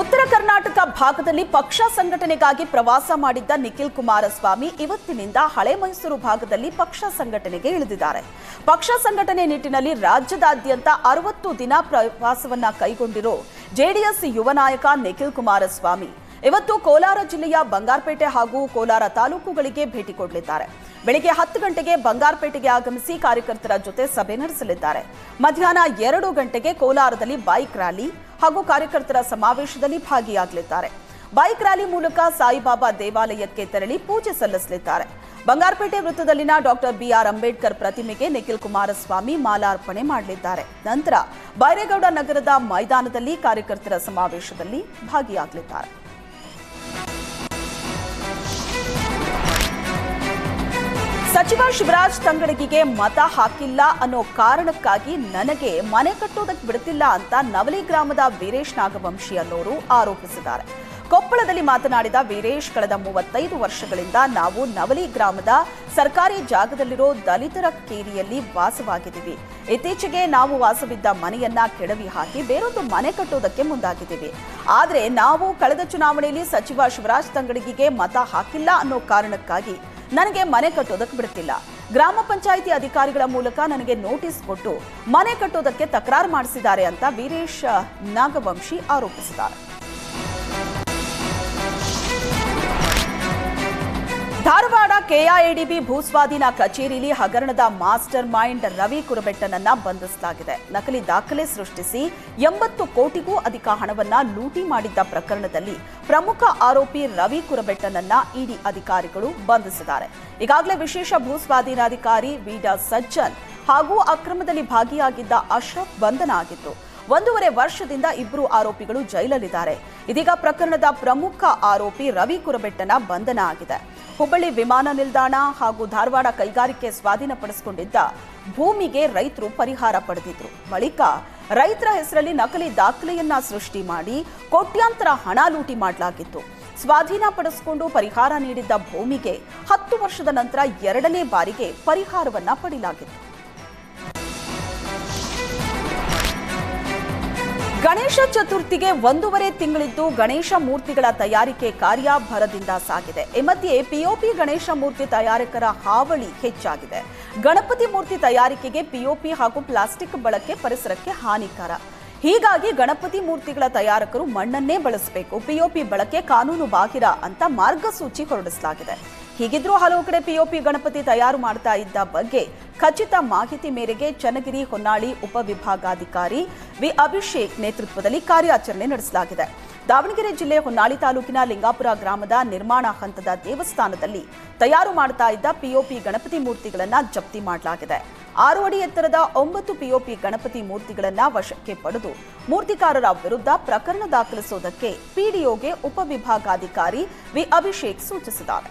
ಉತ್ತರ ಕರ್ನಾಟಕ ಭಾಗದಲ್ಲಿ ಪಕ್ಷ ಸಂಘಟನೆಗಾಗಿ ಪ್ರವಾಸ ಮಾಡಿದ್ದ ನಿಖಿಲ್ ಕುಮಾರಸ್ವಾಮಿ ಇವತ್ತಿನಿಂದ ಹಳೆ ಮೈಸೂರು ಭಾಗದಲ್ಲಿ ಪಕ್ಷ ಸಂಘಟನೆಗೆ ಇಳಿದಿದ್ದಾರೆ. ಪಕ್ಷ ಸಂಘಟನೆ ನಿಟ್ಟಿನಲ್ಲಿ ರಾಜ್ಯದಾದ್ಯಂತ ಅರವತ್ತು ದಿನ ಪ್ರವಾಸವನ್ನ ಕೈಗೊಂಡಿರೋ ಜೆಡಿಎಸ್ ಯುವ ನಾಯಕ ನಿಖಿಲ್ ಕುಮಾರಸ್ವಾಮಿ ಇವತ್ತು ಕೋಲಾರ ಜಿಲ್ಲೆಯ ಬಂಗಾರಪೇಟೆ ಹಾಗೂ ಕೋಲಾರ ತಾಲೂಕುಗಳಿಗೆ ಭೇಟಿ ಕೊಡಲಿದ್ದಾರೆ. ಬೆಳಿಗ್ಗೆ ಹತ್ತು ಗಂಟೆಗೆ ಬಂಗಾರಪೇಟೆಗೆ ಆಗಮಿಸಿ ಕಾರ್ಯಕರ್ತರ ಜೊತೆ ಸಭೆ ನಡೆಸಲಿದ್ದಾರೆ. ಮಧ್ಯಾಹ್ನ ಎರಡು ಗಂಟೆಗೆ ಕೋಲಾರದಲ್ಲಿ ಬೈಕ್ ರ್ಯಾಲಿ ಹಾಗೂ ಕಾರ್ಯಕರ್ತರ ಸಮಾವೇಶದಲ್ಲಿ ಭಾಗಿಯಾಗಲಿದ್ದಾರೆ. ಬೈಕ್ ರ್ಯಾಲಿ ಮೂಲಕ ಸಾಯಿಬಾಬಾ ದೇವಾಲಯಕ್ಕೆ ತೆರಳಿ ಪೂಜೆ ಸಲ್ಲಿಸಲಿದ್ದಾರೆ. ಬಂಗಾರಪೇಟೆ ವೃತ್ತದಲ್ಲಿನ ಡಾಕ್ಟರ್ ಬಿಆರ್ ಅಂಬೇಡ್ಕರ್ ಪ್ರತಿಮೆಗೆ ನಿಖಿಲ್ ಕುಮಾರಸ್ವಾಮಿ ಮಾಲಾರ್ಪಣೆ ಮಾಡಲಿದ್ದಾರೆ. ನಂತರ ಬೈರೇಗೌಡ ನಗರದ ಮೈದಾನದಲ್ಲಿ ಕಾರ್ಯಕರ್ತರ ಸಮಾವೇಶದಲ್ಲಿ ಭಾಗಿಯಾಗಲಿದ್ದಾರೆ. ಸಚಿವ ಶಿವರಾಜ್ ತಂಗಡಗಿಗೆ ಮತ ಹಾಕಿಲ್ಲ ಅನ್ನೋ ಕಾರಣಕ್ಕಾಗಿ ನನಗೆ ಮನೆ ಕಟ್ಟೋದಕ್ಕೆ ಬಿಡುತ್ತಿಲ್ಲ ಅಂತ ನವಲಿ ಗ್ರಾಮದ ವೀರೇಶ್ ನಾಗವಂಶಿ ಅನ್ನೋರು ಆರೋಪಿಸಿದ್ದಾರೆ. ಕೊಪ್ಪಳದಲ್ಲಿ ಮಾತನಾಡಿದ ವೀರೇಶ್ ಕಳೆದ ಮೂವತ್ತೈದು ವರ್ಷಗಳಿಂದ ನಾವು ನವಲಿ ಗ್ರಾಮದ ಸರ್ಕಾರಿ ಜಾಗದಲ್ಲಿರೋ ದಲಿತರ ಕೇರಿಯಲ್ಲಿ ವಾಸವಾಗಿದ್ದೀವಿ. ಇತ್ತೀಚೆಗೆ ನಾವು ವಾಸವಿದ್ದ ಮನೆಯನ್ನ ಕೆಡವಿ ಹಾಕಿ ಬೇರೊಂದು ಮನೆ ಕಟ್ಟೋದಕ್ಕೆ ಮುಂದಾಗಿದ್ದೀವಿ. ಆದರೆ ನಾವು ಕಳೆದ ಚುನಾವಣೆಯಲ್ಲಿ ಸಚಿವ ಶಿವರಾಜ್ ತಂಗಡಗಿಗೆ ಮತ ಹಾಕಿಲ್ಲ ಅನ್ನೋ ಕಾರಣಕ್ಕಾಗಿ ನನಗೆ ಮನೆ ಕಟ್ಟೋದಕ್ಕೆ ಬಿಡ್ತಿಲ್ಲ. ಗ್ರಾಮ ಪಂಚಾಯಿತಿ ಅಧಿಕಾರಿಗಳ ಮೂಲಕ ನನಗೆ ನೋಟಿಸ್ ಕೊಟ್ಟು ಮನೆ ಕಟ್ಟೋದಕ್ಕೆ ತಕರಾರು ಮಾಡಿಸಿದ್ದಾರೆ ಅಂತ ವೀರೇಶ್ ನಾಗವಂಶಿ ಆರೋಪಿಸಿದ್ದಾರೆ. ಧಾರವಾಡ ಕೆಐಎಡಿಬಿ ಭೂಸ್ವಾಧೀನ ಕಚೇರಿಯಲ್ಲಿ ಹಗರಣದ ಮಾಸ್ಟರ್ ಮೈಂಡ್ ರವಿ ಕುರುಬೆಟ್ಟನನ್ನ ಬಂಧಿಸಲಾಗಿದೆ. ನಕಲಿ ದಾಖಲೆ ಸೃಷ್ಟಿಸಿ ಎಂಬತ್ತು ಕೋಟಿಗೂ ಅಧಿಕ ಹಣವನ್ನ ಲೂಟಿ ಮಾಡಿದ್ದ ಪ್ರಕರಣದಲ್ಲಿ ಪ್ರಮುಖ ಆರೋಪಿ ರವಿ ಕುರುಬೆಟ್ಟನನ್ನ ಇಡಿ ಅಧಿಕಾರಿಗಳು ಬಂಧಿಸಿದ್ದಾರೆ. ಈಗಾಗಲೇ ವಿಶೇಷ ಭೂಸ್ವಾಧೀನಾಧಿಕಾರಿ ವಿಡಾ ಸಜ್ಜನ್ ಹಾಗೂ ಅಕ್ರಮದಲ್ಲಿ ಭಾಗಿಯಾಗಿದ್ದ ಅಶ್ರಫ್ ಬಂಧನ ಆಗಿತ್ತು ಒಂದೂವರೆ ವರ್ಷದಿಂದ ಇಬ್ಬರು ಆರೋಪಿಗಳು ಜೈಲಲ್ಲಿದ್ದಾರೆ. ಇದೀಗ ಪ್ರಕರಣದ ಪ್ರಮುಖ ಆರೋಪಿ ರವಿ ಕುರಬೆಟ್ಟನ ಬಂಧನ ಆಗಿದೆ. ಹುಬ್ಬಳ್ಳಿ ವಿಮಾನ ನಿಲ್ದಾಣ ಹಾಗೂ ಧಾರವಾಡ ಕೈಗಾರಿಕೆ ಸ್ವಾಧೀನಪಡಿಸಿಕೊಂಡಿದ್ದ ಭೂಮಿಗೆ ರೈತರು ಪರಿಹಾರ ಪಡೆದಿದ್ರು. ಬಳಿಕ ರೈತರ ಹೆಸರಲ್ಲಿ ನಕಲಿ ದಾಖಲೆಯನ್ನ ಸೃಷ್ಟಿ ಮಾಡಿ ಕೋಟ್ಯಾಂತರ ಹಣ ಲೂಟಿ ಮಾಡಲಾಗಿತ್ತು. ಸ್ವಾಧೀನಪಡಿಸಿಕೊಂಡು ಪರಿಹಾರ ನೀಡಿದ್ದ ಭೂಮಿಗೆ ಹತ್ತು ವರ್ಷದ ನಂತರ ಎರಡನೇ ಬಾರಿಗೆ ಪರಿಹಾರವನ್ನ ಪಡೆಯಲಾಗಿತ್ತು. ಗಣೇಶ ಚತುರ್ಥಿಗೆ ಒಂದೂವರೆ ತಿಂಗಳಿದ್ದು ಗಣೇಶ ಮೂರ್ತಿಗಳ ತಯಾರಿಕೆ ಕಾರ್ಯ ಭರದಿಂದ ಸಾಗಿದೆ. ಈ ಮಧ್ಯೆ ಪಿಒಪಿ ಗಣೇಶ ಮೂರ್ತಿ ತಯಾರಕರ ಹಾವಳಿ ಹೆಚ್ಚಾಗಿದೆ. ಗಣಪತಿ ಮೂರ್ತಿ ತಯಾರಿಕೆಗೆ ಪಿಒಪಿ ಹಾಗೂ ಪ್ಲಾಸ್ಟಿಕ್ ಬಳಕೆ ಪರಿಸರಕ್ಕೆ ಹಾನಿಕರ. ಹೀಗಾಗಿ ಗಣಪತಿ ಮೂರ್ತಿಗಳ ತಯಾರಕರು ಮಣ್ಣನ್ನೇ ಬಳಸಬೇಕು. ಪಿಒಪಿ ಬಳಕೆ ಕಾನೂನು ಬಾಹಿರ ಅಂತ ಮಾರ್ಗಸೂಚಿ ಹೊರಡಿಸಲಾಗಿದೆ. ಹೀಗಿದ್ರೂ ಹಲವು ಕಡೆ ಪಿಒಪಿ ಗಣಪತಿ ತಯಾರು ಮಾಡ್ತಾ ಇದ್ದ ಬಗ್ಗೆ ಖಚಿತ ಮಾಹಿತಿ ಮೇರೆಗೆ ಚನ್ನಗಿರಿ ಹೊನ್ನಾಳಿ ಉಪವಿಭಾಗಾಧಿಕಾರಿ ವಿ ಅಭಿಷೇಕ್ ನೇತೃತ್ವದಲ್ಲಿ ಕಾರ್ಯಾಚರಣೆ ನಡೆಸಲಾಗಿದೆ. ದಾವಣಗೆರೆ ಜಿಲ್ಲೆ ಹೊನ್ನಾಳಿ ತಾಲೂಕಿನ ಲಿಂಗಾಪುರ ಗ್ರಾಮದ ನಿರ್ಮಾಣ ಹಂತದ ದೇವಸ್ಥಾನದಲ್ಲಿ ತಯಾರು ಮಾಡ್ತಾ ಇದ್ದ ಪಿಒಪಿ ಗಣಪತಿ ಮೂರ್ತಿಗಳನ್ನ ಜಪ್ತಿ ಮಾಡಲಾಗಿದೆ. ಆರು ಅಡಿ ಎತ್ತರದ ಒಂಬತ್ತು ಪಿಒಪಿ ಗಣಪತಿ ಮೂರ್ತಿಗಳನ್ನ ವಶಕ್ಕೆ ಪಡೆದು ಮೂರ್ತಿಕಾರರ ವಿರುದ್ಧ ಪ್ರಕರಣ ದಾಖಲಿಸುವುದಕ್ಕೆ ಪಿಡಿಒಗೆ ಉಪವಿಭಾಗಾಧಿಕಾರಿ ವಿ ಅಭಿಷೇಕ್ ಸೂಚಿಸಿದ್ದಾರೆ.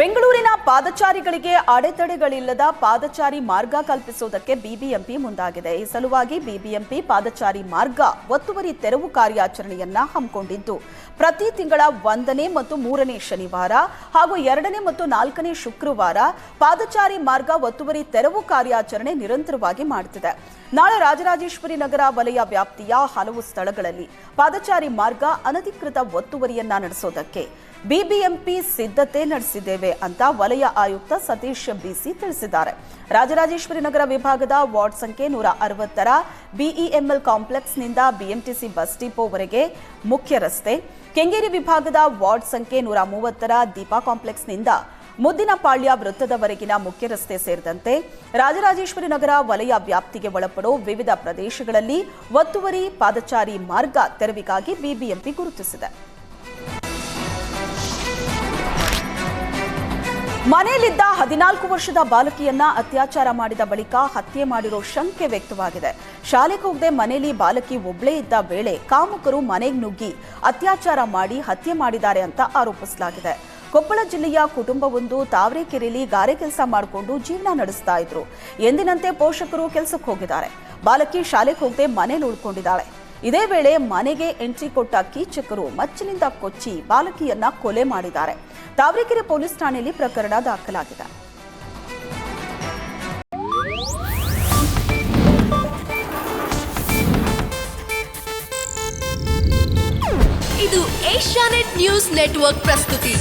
ಬೆಂಗಳೂರಿನ ಪಾದಚಾರಿಗಳಿಗೆ ಅಡೆತಡೆಗಳಿಲ್ಲದ ಪಾದಚಾರಿ ಮಾರ್ಗ ಕಲ್ಪಿಸುವುದಕ್ಕೆ ಬಿಬಿಎಂಪಿ ಮುಂದಾಗಿದೆ. ಈ ಸಲುವಾಗಿ ಬಿಬಿಎಂಪಿ ಪಾದಚಾರಿ ಮಾರ್ಗ ಒತ್ತುವರಿ ತೆರವು ಕಾರ್ಯಾಚರಣೆಯನ್ನ ಹಮ್ಮಿಕೊಂಡಿದ್ದು, ಪ್ರತಿ ತಿಂಗಳ ಒಂದನೇ ಮತ್ತು ಮೂರನೇ ಶನಿವಾರ ಹಾಗೂ ಎರಡನೇ ಮತ್ತು ನಾಲ್ಕನೇ ಶುಕ್ರವಾರ ಪಾದಚಾರಿ ಮಾರ್ಗ ಒತ್ತುವರಿ ತೆರವು ಕಾರ್ಯಾಚರಣೆ ನಿರಂತರವಾಗಿ ಮಾಡುತ್ತಿದೆ ನಾಳೆ ರಾಜರಾಜೇಶ್ವರಿ ನಗರ ವಲಯ ವ್ಯಾಪ್ತಿಯ ಹಲವು ಸ್ಥಳಗಳಲ್ಲಿ ಪಾದಚಾರಿ ಮಾರ್ಗ ಅನಧಿಕೃತ ಒತ್ತುವರಿಯನ್ನ ನಡೆಸೋದಕ್ಕೆ ಬಿಬಿಎಂಪಿ ಸಿದ್ಧತೆ ನಡೆಸಿದ್ದೇವೆ ಅಂತ ವಲಯ ಆಯುಕ್ತ ಸತೀಶ್ ಬಿಸಿ ತಿಳಿಸಿದ್ದಾರೆ. ರಾಜರಾಜೇಶ್ವರಿ ನಗರ ವಿಭಾಗದ ವಾರ್ಡ್ ಸಂಖ್ಯೆ ನೂರ ಅರವತ್ತರ ಬಿಇಎಂಎಲ್ ಕಾಂಪ್ಲೆಕ್ಸ್ನಿಂದ ಬಿಎಂಟಿಸಿ ಬಸ್ ಡಿಪೋವರೆಗೆ ಮುಖ್ಯ ರಸ್ತೆ. ಕೆಂಗೇರಿ ವಿಭಾಗದ ವಾರ್ಡ್ ಸಂಖ್ಯೆ ನೂರ ಮೂವತ್ತರ ದೀಪಾ ಕಾಂಪ್ಲೆಕ್ಸ್ನಿಂದ ಮುದ್ದಿನಪಾಳ್ಯ ವೃತ್ತದವರೆಗಿನ ಮುಖ್ಯ ರಸ್ತೆ ಸೇರಿದಂತೆ ರಾಜರಾಜೇಶ್ವರಿ ನಗರ ವಲಯ ವ್ಯಾಪ್ತಿಗೆ ಒಳಪಡೋ ವಿವಿಧ ಪ್ರದೇಶಗಳಲ್ಲಿ ಒತ್ತುವರಿ ಪಾದಚಾರಿ ಮಾರ್ಗ ತೆರವಿಗಾಗಿ ಬಿಬಿಎಂಪಿ ಗುರುತಿಸಿದೆ. ಮನೆಯಲ್ಲಿದ್ದ ಹದಿನಾಲ್ಕು ವರ್ಷದ ಬಾಲಕಿಯನ್ನ ಅತ್ಯಾಚಾರ ಮಾಡಿದ ಬಳಿಕ ಹತ್ಯೆ ಮಾಡಿರೋ ಶಂಕೆ ವ್ಯಕ್ತವಾಗಿದೆ. ಶಾಲೆಗೆ ಹೋಗದೆ ಮನೆಯಲ್ಲಿ ಬಾಲಕಿ ಒಬ್ಳೇ ಇದ್ದ ವೇಳೆ ಕಾಮುಕರು ಮನೆಗೆ ನುಗ್ಗಿ ಅತ್ಯಾಚಾರ ಮಾಡಿ ಹತ್ಯೆ ಮಾಡಿದ್ದಾರೆ ಅಂತ ಆರೋಪಿಸಲಾಗಿದೆ. ಕೊಪ್ಪಳ ಜಿಲ್ಲೆಯ ಕುಟುಂಬವೊಂದು ತಾವರೆಕೆರೆಯಲ್ಲಿ ಗಾರೆ ಕೆಲಸ ಮಾಡಿಕೊಂಡು ಜೀವನ ನಡೆಸ್ತಾ ಇದ್ರು. ಎಂದಿನಂತೆ ಪೋಷಕರು ಕೆಲಸಕ್ಕೆ ಹೋಗಿದ್ದಾರೆ. ಬಾಲಕಿ ಶಾಲೆಗೆ ಹೋಗದೆ ಮನೇಲಿ ಉಳ್ಕೊಂಡಿದ್ದಾಳೆ. ಇದೇ ವೇಳೆ ಮನೆಗೆ ಎಂಟ್ರಿ ಕೊಟ್ಟ ಕೀಚಕರು ಮಚ್ಚಿನಿಂದ ಕೊಚ್ಚಿ ಬಾಲಕಿಯನ್ನ ಕೊಲೆ ಮಾಡಿದ್ದಾರೆ. ತಾವರೆಕೆರೆ ಪೊಲೀಸ್ ಠಾಣೆಯಲ್ಲಿ ಪ್ರಕರಣ ದಾಖಲಾಗಿದೆ. ಇದು ಏಷ್ಯಾನೆಟ್ ನ್ಯೂಸ್ ನೆಟ್ವರ್ಕ್ ಪ್ರಸ್ತುತಿ.